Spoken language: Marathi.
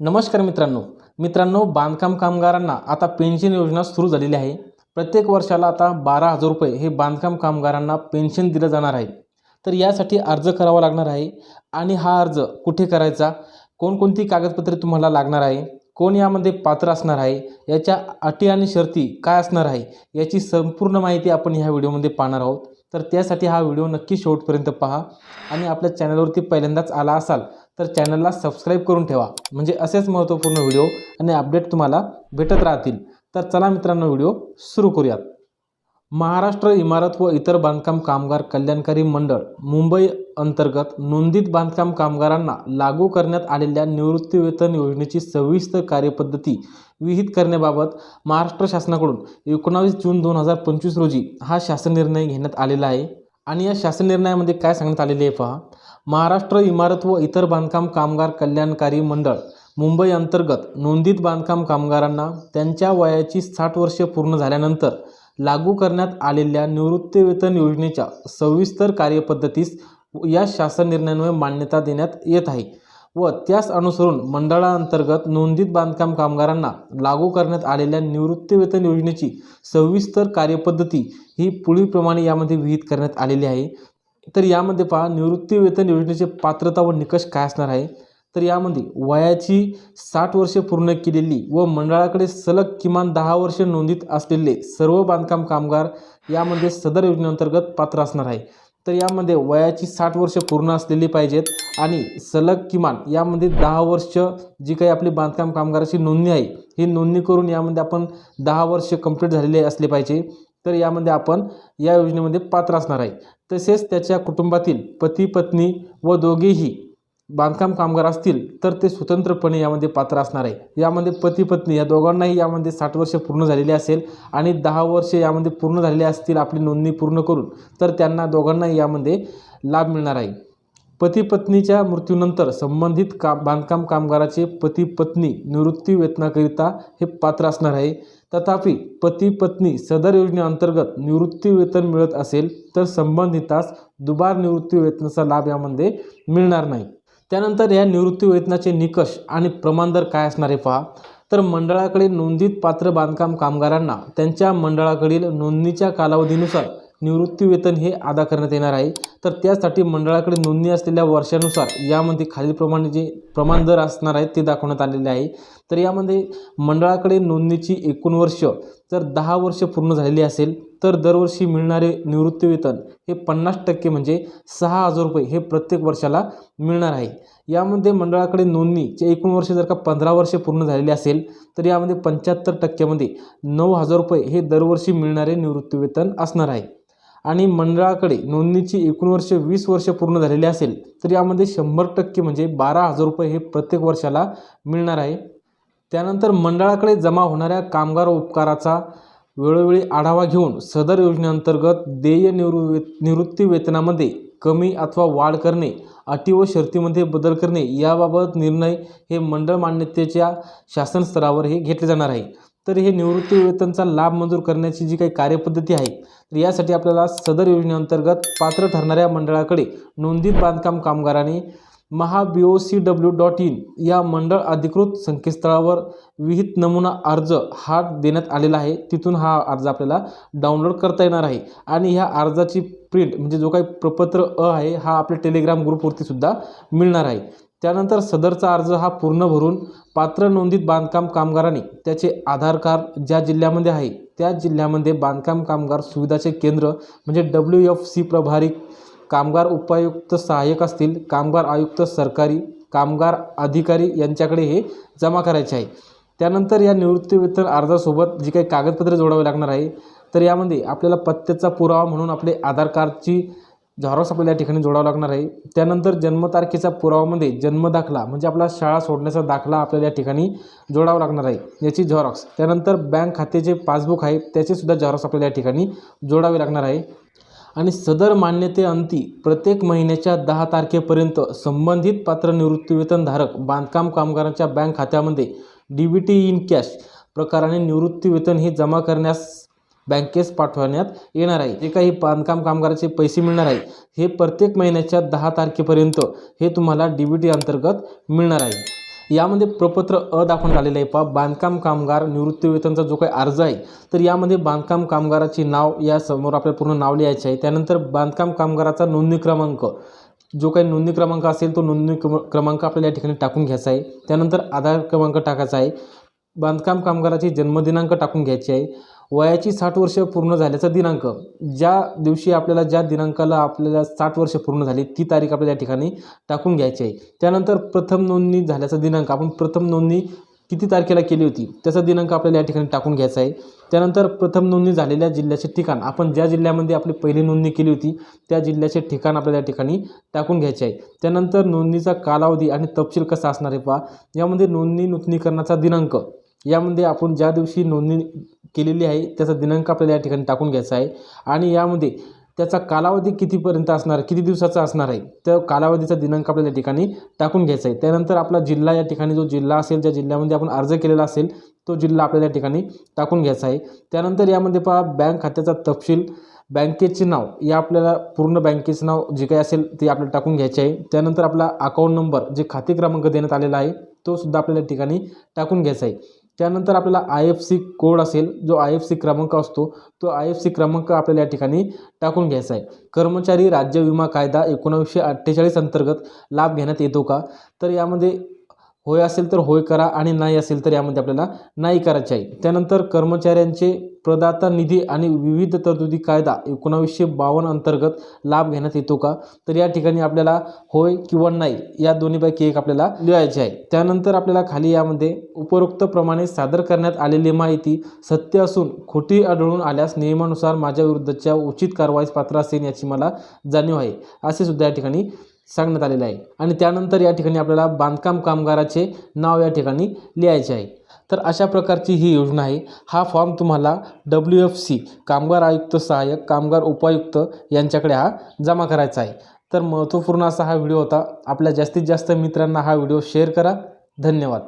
नमस्कार मित्रांनो. मित्रांनो बांधकाम कामगारांना आता पेन्शन योजना सुरू झालेली आहे. प्रत्येक वर्षाला आता बारा हजार रुपये हे बांधकाम कामगारांना पेन्शन दिलं जाणार आहे. तर यासाठी अर्ज करावा लागणार आहे. आणि हा अर्ज कुठे करायचा? कोणकोणती कागदपत्रे तुम्हाला लागणार आहे? कोण यामध्ये पात्र असणार आहे? याच्या अटी आणि शर्ती काय असणार आहे? याची संपूर्ण माहिती आपण ह्या व्हिडिओमध्ये पाहणार आहोत. तर त्यासाठी हा व्हिडिओ नक्की शेवटपर्यंत पहा. आणि आपल्या चॅनलवरती पहिल्यांदाच आला असाल तर चॅनलला सबस्क्राईब करून ठेवा. म्हणजे असेच महत्त्वपूर्ण व्हिडिओ आणि अपडेट तुम्हाला भेटत राहतील. तर चला मित्रांनो व्हिडिओ सुरू करूयात. महाराष्ट्र इमारत व इतर बांधकाम कामगार कल्याणकारी मंडळ मुंबई अंतर्गत नोंदीत बांधकाम कामगारांना लागू करण्यात आलेल्या निवृत्तीवेतन योजनेची सविस्तर कार्यपद्धती विहित करण्याबाबत महाराष्ट्र शासनाकडून एकोणावीस जून दोन हजार पंचवीस रोजी हा शासन निर्णय घेण्यात आलेला आहे. आणि या शासन निर्णयामध्ये काय सांगण्यात आलेले आहे पहा. महाराष्ट्र इमारत व इतर बांधकाम कामगार कल्याणकारी मंडळ मुंबई अंतर्गत नोंदीत बांधकाम कामगारांना त्यांच्या वयाची साठ वर्षे पूर्ण झाल्यानंतर लागू करण्यात आलेल्या निवृत्तीवेतन योजनेच्या सविस्तर कार्यपद्धतीस या शासन निर्णयांमुळे मान्यता देण्यात येत आहे व त्यास अनुसरून मंडळाअंतर्गत नोंदीत बांधकाम कामगारांना लागू करण्यात आलेल्या निवृत्तीवेतन योजनेची सविस्तर कार्यपद्धती ही पुढीलप्रमाणे यामध्ये विहित करण्यात आलेली आहे. तर यामध्ये पहा निवृत्तीवेतन योजनेचे पात्रता व निकष काय असणार आहे? तर यामध्ये वयाची साठ वर्षे पूर्ण केलेली व मंडळाकडे सलग किमान दहा वर्षे नोंदीत असलेले सर्व बांधकाम कामगार यामध्ये सदर योजनेअंतर्गत पात्र असणार आहे. तर यामध्ये वयाची साठ वर्ष पूर्ण असलेली पाहिजेत आणि सलग किमान यामध्ये दहा वर्ष जी काही आपली बांधकाम कामगाराची नोंदणी आहे ही नोंदणी करून यामध्ये आपण दहा वर्ष कंप्लीट झालेले असले पाहिजे. तर यामध्ये आपण या योजनेमध्ये पात्र असणार आहे. तसेच त्याच्या कुटुंबातील पती पत्नी व दोघेही बांधकाम कामगार असतील तर ते स्वतंत्रपणे यामध्ये पात्र असणार आहे. यामध्ये पती पत्नी या दोघांनाही यामध्ये साठ वर्ष पूर्ण झालेली असेल आणि दहा वर्ष यामध्ये पूर्ण झालेले असतील आपली नोंदणी पूर्ण करून तर त्यांना दोघांनाही यामध्ये लाभ मिळणार आहे. पती पत्नीच्या मृत्यूनंतर संबंधित का बांधकाम कामगाराचे पती पत्नी निवृत्ती वेतनाकरिता हे पात्र असणार आहे. तथापि पती पत्नी सदर योजनेअंतर्गत निवृत्ती वेतन मिळत असेल तर संबंधितास दुबार निवृत्ती वेतनाचा लाभ यामध्ये मिळणार नाही. त्यानंतर या निवृत्ती वेतनाचे निकष आणि प्रमाणदर काय असणार आहे पहा. तर मंडळाकडे नोंदीत पात्र बांधकाम कामगारांना त्यांच्या मंडळाकडील नोंदणीच्या कालावधीनुसार निवृत्ती वेतन हे अदा करण्यात येणार आहे. तर त्यासाठी मंडळाकडे नोंदणी असलेल्या वर्षानुसार यामध्ये खालीलप्रमाणे जे प्रमाण दर असणार आहेत ते दाखवण्यात आलेले आहे. तर यामध्ये मंडळाकडे नोंदणीची एकूण वर्ष जर दहा वर्ष पूर्ण झालेली असेल तर दरवर्षी मिळणारे निवृत्तीवेतन हे पन्नास टक्के म्हणजे सहा हजार रुपये हे प्रत्येक वर्षाला मिळणार आहे. यामध्ये मंडळाकडे नोंदणीचे एकूण वर्ष जर का पंधरा वर्षे पूर्ण झालेले असेल तर यामध्ये पंच्याहत्तर टक्क्यामध्ये नऊ हजार रुपये हे दरवर्षी मिळणारे निवृत्तीवेतन असणार आहे. आणि मंडळाकडे नोंदणीची एकूण वर्ष वीस वर्ष पूर्ण झालेली असेल तर यामध्ये शंभर टक्के म्हणजे बारा हजार रुपये हे प्रत्येक वर्षाला मिळणार आहे. त्यानंतर मंडळाकडे जमा होणाऱ्या कामगार उपकाराचा वेळोवेळी आढावा घेऊन सदर योजनेअंतर्गत देय निवृ निवृत्ती वेतनामध्ये कमी अथवा वाढ करणे अटी व शर्तीमध्ये बदल करणे याबाबत निर्णय हे मंडळ मान्यतेच्या शासन स्तरावर हे घेतले जाणार आहे. तर हे निवृत्ती वेतनचा लाभ मंजूर करण्याची जी काही कार्यपद्धती आहे तर यासाठी आपल्याला सदर योजनेअंतर्गत पात्र ठरणाऱ्या मंडळाकडे नोंदीत बांधकाम कामगारांनी सी डब्ल्यू डॉट इन या मंडळ अधिकृत संकेतस्थळावर विहित नमुना अर्ज हा देण्यात आलेला आहे. तिथून हा अर्ज आपल्याला डाउनलोड करता येणार आहे. आणि ह्या अर्जाची प्रिंट म्हणजे जो काही प्रपत्र अ आहे हा आपल्या टेलिग्राम ग्रुपवरती सुद्धा मिळणार आहे. त्यानंतर सदरचा अर्ज हा पूर्ण भरून पात्र नोंदीत बांधकाम कामगारांनी त्याचे आधार कार्ड ज्या जिल्ह्यामध्ये आहे त्या जिल्ह्यामध्ये बांधकाम कामगार सुविधाचे केंद्र म्हणजे डब्ल्यू एफ सी प्रभारी कामगार उपायुक्त सहाय्यक असतील कामगार आयुक्त सरकारी कामगार अधिकारी यांच्याकडे हे जमा करायचे आहे. त्यानंतर या निवृत्तीवेतन अर्जासोबत जी काही कागदपत्रे जोडावी लागणार आहे तर यामध्ये आपल्याला पत्त्याचा पुरावा म्हणून आपले आधार कार्डची झेरॉक्स आपल्याला या ठिकाणी जोडावं लागणार आहे. त्यानंतर जन्मतारखेचा पुरावामध्ये जन्मदाखला म्हणजे आपला शाळा सोडण्याचा दाखला आपल्याला या ठिकाणी जोडावा लागणार आहे याची झेरॉक्स. त्यानंतर बँक खात्याचे पासबुक आहे त्याचेसुद्धा झॉरॉक्स झेरॉक्स आपल्याला या ठिकाणी जोडावे लागणार आहे. आणि सदर मान्यतेअंती प्रत्येक महिन्याच्या दहा तारखेपर्यंत संबंधित पात्र निवृत्तीवेतनधारक बांधकाम कामगारांच्या बँक खात्यामध्ये D B T in cash प्रकाराने निवृत्तीवेतन हे जमा करण्यास बँकेस पाठवण्यात येणार आहे. जे काही बांधकाम कामगाराचे पैसे मिळणार आहे हे प्रत्येक महिन्याच्या दहा तारखेपर्यंत हे तुम्हाला डी बी टी अंतर्गत मिळणार आहे. यामध्ये प्रपत्र अ दाखवण्यात आलेलं आहे. पहा बांधकाम कामगार निवृत्तीवेतनचा जो काही अर्ज आहे तर यामध्ये बांधकाम कामगाराची नाव या समोर आपल्याला पूर्ण नाव लिहायचे आहे. त्यानंतर बांधकाम कामगाराचा नोंदणी क्रमांक जो काही नोंदणी क्रमांक असेल तो नोंदणी क्रम- क्रमांक आपल्याला या ठिकाणी टाकून घ्यायचा आहे. त्यानंतर आधार क्रमांक टाकायचा आहे. बांधकाम कामगाराची जन्मदिनांक टाकून घ्यायची आहे. वयाची साठ वर्ष पूर्ण झाल्याचा दिनांक. ज्या दिवशी आपल्याला ज्या दिनांकाला आपल्याला साठ वर्ष पूर्ण झाली ती तारीख आपल्याला या ठिकाणी टाकून घ्यायची आहे. त्यानंतर प्रथम नोंदणी झाल्याचा दिनांक. आपण प्रथम नोंदणी किती तारखेला केली होती त्याचा दिनांक आपल्याला या ठिकाणी टाकून घ्यायचा आहे. त्यानंतर प्रथम नोंदणी झालेल्या जिल्ह्याचे ठिकाण. आपण ज्या जिल्ह्यामध्ये आपली पहिली नोंदणी केली होती त्या जिल्ह्याचे ठिकाण आपल्याला या ठिकाणी टाकून घ्यायचे आहे. त्यानंतर नोंदणीचा कालावधी आणि तपशील कसा असणार आहे पहा. यामध्ये नोंदणी नूतनीकरणाचा दिनांक. यामध्ये आपण ज्या दिवशी नोंदणी केलेली आहे त्याचा दिनांक आपल्याला या ठिकाणी टाकून घ्यायचा आहे. आणि यामध्ये त्याचा कालावधी कितीपर्यंत असणार किती दिवसाचा असणार आहे त्या कालावधीचा दिनांक आपल्याला या ठिकाणी टाकून घ्यायचा आहे. त्यानंतर आपला जिल्हा या ठिकाणी जो जिल्हा असेल ज्या जिल्ह्यामध्ये आपण अर्ज केलेला असेल तो जिल्हा आपल्याला या ठिकाणी टाकून घ्यायचा आहे. त्यानंतर यामध्ये पहा बँक खात्याचा तपशील बँकेचे नाव या आपल्याला पूर्ण बँकेचं नाव जे काही असेल ते आपल्याला टाकून घ्यायचे आहे. त्यानंतर आपला अकाउंट नंबर जे खाते क्रमांक देण्यात आलेला आहे तो सुद्धा आपल्याला या ठिकाणी टाकून घ्यायचा आहे. त्यानंतर आपल्याला आय एफ सी कोड असेल जो आय एफ सी क्रमांक असतो तो आय एफ सी क्रमांक आपल्याला या ठिकाणी टाकून घ्यायचा आहे. कर्मचारी राज्य विमा कायदा एकोणावीसशे अठ्ठेचाळीस अंतर्गत लाभ घेण्यात येतो का? तर यामध्ये होय असेल तर होय करा आणि नाही असेल तर यामध्ये आपल्याला नाही करायचे आहे. त्यानंतर कर्मचाऱ्यांचे प्रदाता निधी आणि विविध तरतुदी कायदा एकोणावीसशे बावन्न अंतर्गत लाभ घेण्यात येतो का? तर या ठिकाणी आपल्याला होय किंवा नाही या दोन्हीपैकी एक आपल्याला लिहायचे आहे. त्यानंतर आपल्याला खाली यामध्ये उपरोक्तप्रमाणे सादर करण्यात आलेली माहिती सत्य असून खोटी आढळून आल्यास नियमानुसार माझ्या विरुद्धच्या उचित कारवाईस पात्र असेल याची मला जाणीव आहे. असे सुद्धा या ठिकाणी सांगण्यात आलेलं आहे. आणि त्यानंतर या ठिकाणी आपल्याला बांधकाम कामगाराचे नाव या ठिकाणी लिहायचे आहे. तर अशा प्रकारची ही योजना आहे. हा फॉर्म तुम्हाला डब्ल्यू एफ सी कामगार आयुक्त सहाय्यक कामगार उपायुक्त यांच्याकडे हा जमा करायचा आहे. तर महत्त्वपूर्ण असा हा व्हिडिओ होता. आपल्या जास्तीत जास्त मित्रांना हा व्हिडिओ शेअर करा. धन्यवाद.